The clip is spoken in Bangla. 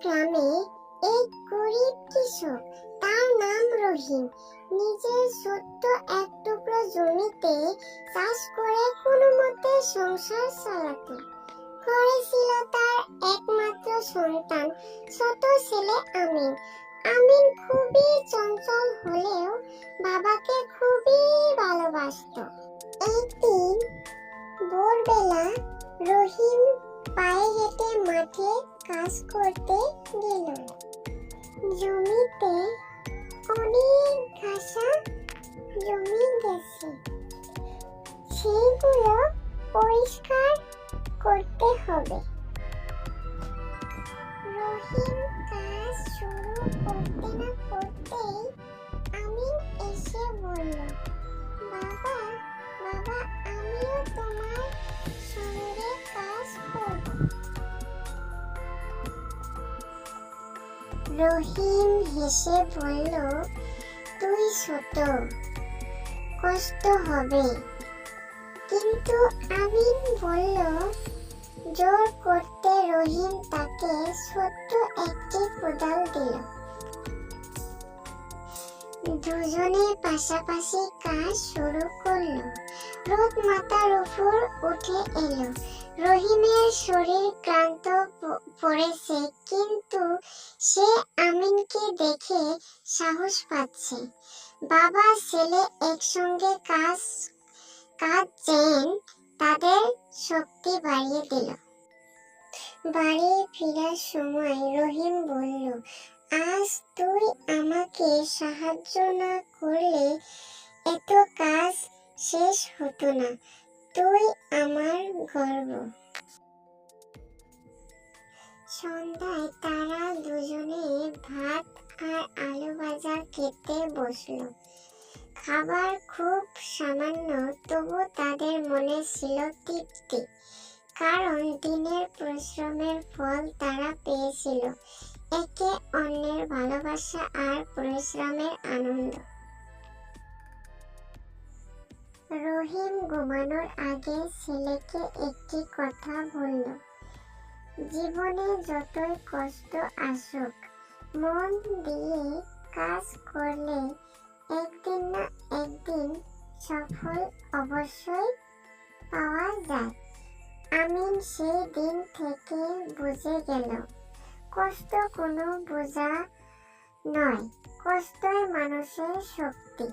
গ্রামে এক গরিব কৃষক, তার নাম রহিম। নিজের ছোট্ট এক টুকরো জমিতে চাষ করে কোনো মতে সংসার চালাতো। ঘরে ছিল তার একমাত্র সন্তান, ছোট ছেলে আমিন। আমিন খুবই চঞ্চল হলেও বাবাকে খুবই ভালোবাসতো। একদিন ভোরবেলা রহিম পায়ে হেঁটে মাঠে কাজ করতে গেল জমিতে অনেক ঘাসা জমি গেছে। সেইগুলো পরিষ্কার করতে হবে। রহিম কাজ শুরু করতে না করতেই আমিন এসে বলল বাবা বাবা, আমিও তোমার রহিম হেসে বলল, তুই ছোট, কষ্ট হবে। কিন্তু আমিন বলল, জোর করতে রহিম তাকে ছোট্ট একটি কোদাল দিল। দুজনে পাশাপাশি কাজ শুরু করল। রোদ মাথার উপর উঠে এলো। রহিমের শরীর ক্লান্ত পড়েছে, কিন্তু সে আমিনকে দেখে সাহস পাচ্ছে। বাবা, ছেলে একসঙ্গে কাজ কাজ যেন তাদের শক্তি বাড়িয়ে দিল। বাড়ি ফেরার সময় রহিম বলল, আজ তুই আমাকে সাহায্য না করলে এত কাজ শেষ হতো না। তুই আমার গর্ব। সন্ধ্যায় তারা দুজনে ভাত আর আলু ভাজা খেতে বসল। খাবার খুব সামান্য, তবু তাদের মনে ছিল তৃপ্তি, কারণ দিনের পরিশ্রমের ফল তারা পেয়েছিল। একে অন্যের ভালোবাসা আর পরিশ্রমের আনন্দ। রহিম ঘুমানোর আগে ছেলেকে একটি কথা বলল, জীবনে যতই কষ্ট আসুক, মন দিয়ে কাজ করলে একদিন না একদিন সফল অবশ্যই পাওয়া যায়। আমিন সেই দিন থেকে বুঝে গেল, কষ্ট কোনো বোঝা নয়, কষ্টই মানুষের শক্তি।